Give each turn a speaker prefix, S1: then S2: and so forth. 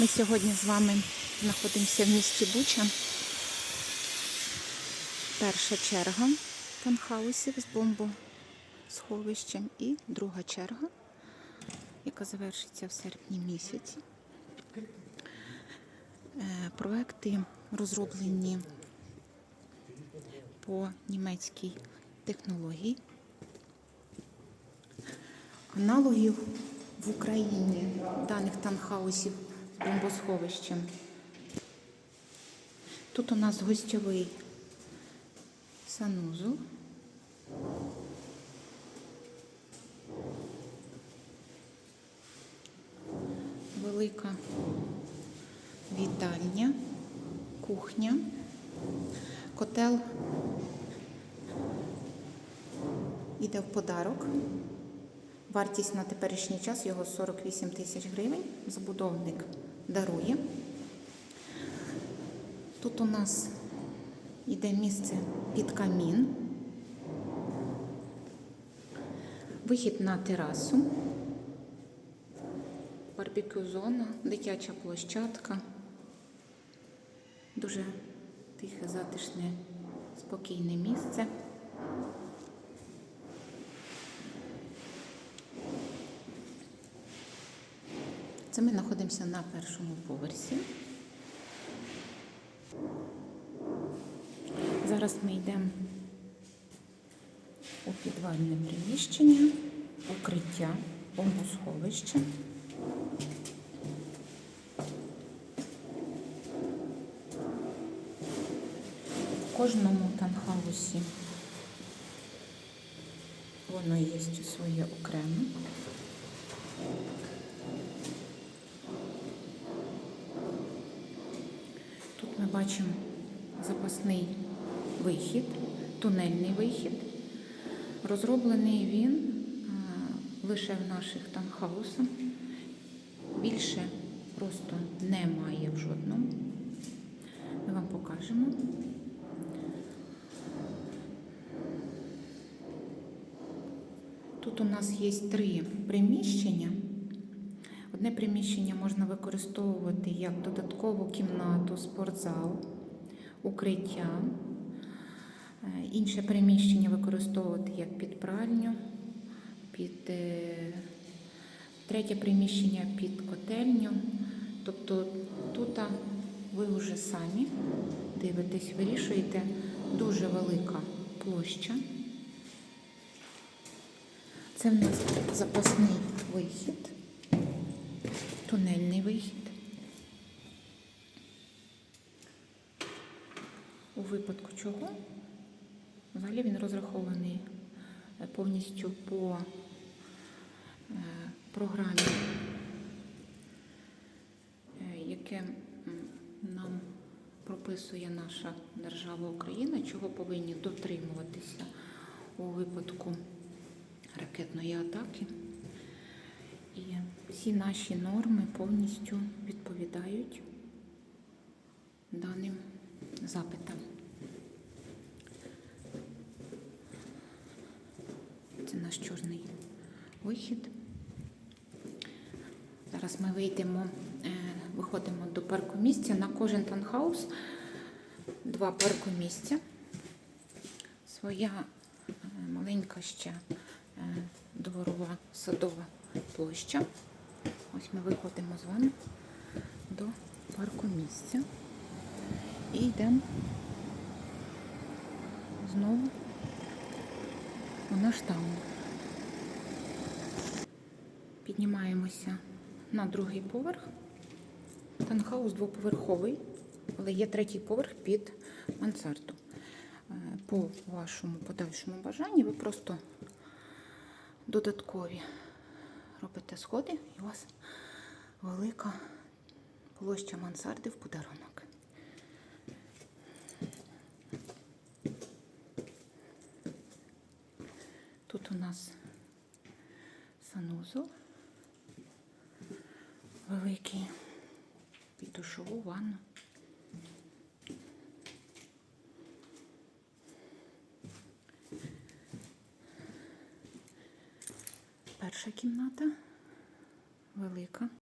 S1: Ми сьогодні з вами знаходимося в місті Буча. Перша черга танхаусів з бомбосховищем і друга черга, яка завершиться в серпні місяці. Е, Проекти розроблені по німецькій технології. Аналогів в Україні даних танхаусів бомбосховищем. Тут у нас гостьовий санузел. Велика вітальня, кухня, котел іде в подарок. Вартість на теперішній час його 48 тисяч гривень. Забудовник дарує. Тут у нас йде місце під камін. Вихід на терасу, барбекю зона, дитяча площадка. Дуже тихе, затишне, спокійне місце. Це ми знаходимося на першому поверсі. Зараз ми йдемо у підвальне приміщення, укриття, бомбосховище. В кожному танхаусі воно є своє окреме. Ми бачимо запасний вихід, тунельний вихід. Розроблений він лише в наших танхаусах. Більше просто немає в жодному. Ми вам покажемо. Тут у нас є три приміщення. Одне приміщення можна використовувати як додаткову кімнату, спортзал, укриття. Е, Інше приміщення використовувати як під пральню, під е, третє приміщення під котельню. Тобто тут ви вже самі дивитесь, вирішуєте дуже велика площа. Це в нас запасний вихід тунельний вихід. У випадку чого? Взагалі він розрахований е, повністю по е, програмі, е, яке нам прописує наша держава Україна, чого повинні дотримуватися у випадку ракетної атаки. Всі наші норми повністю відповідають даним запитам. Це наш чорний вихід. Зараз ми вийдемо, е, виходимо до паркомісця. На кожен танхаус два паркомісця. Своя е, маленька ще е, дворова садова площа. Ось ми виходимо з вами до парку місця і йдемо знову у наш таун. Піднімаємося на другий поверх. Танхаус двоповерховий, але є третій поверх під мансарду. Е, По вашому подальшому бажанні ви просто додаткові робите сходи, і у вас велика площа мансарди в подарунок. Тут у нас санузел великий під душову ванну. Перша кімната велика.